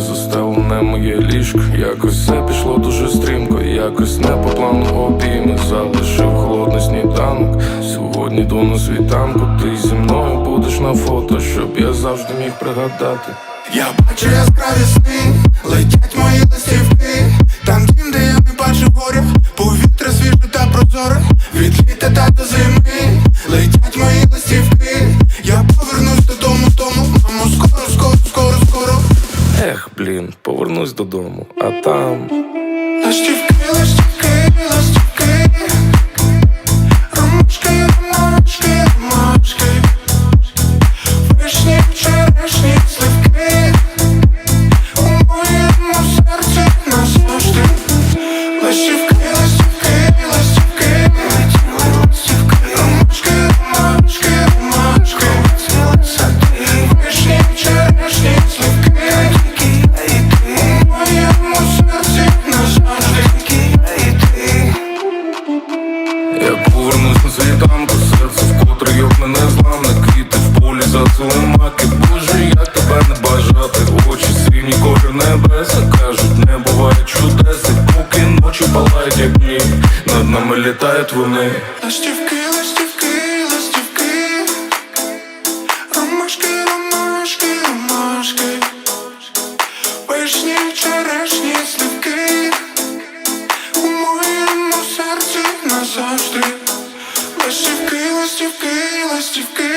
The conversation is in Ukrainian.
застелене моє ліжко. Якось все пішло дуже стрімко, якось не по плану обійми залишив холодний сніданок. Сьогодні йду на світанку, ти зі мною будеш на фото, щоб я завжди міг пригадати. Я бачу яскраві сни, летять мої листівки Там дім, де я не бачу горя Повітря свіже та прозоре Від літа та до зими Ех, блін, повернусь додому, а там. Листівки, листівки, листівки незламне Квіти в полі зацвіли маки Боже, як тебе не бажати. Очі сині колір небеса Кажуть, не буває чудес І поки ночі палають, як дні Над нами літають вони. Ластівки, ластівки, ластівки Ромашки, ромашки, ромашки. Вишні, черешні, сливки У моєму серці назавжди. Ластівки, ластівки, you've got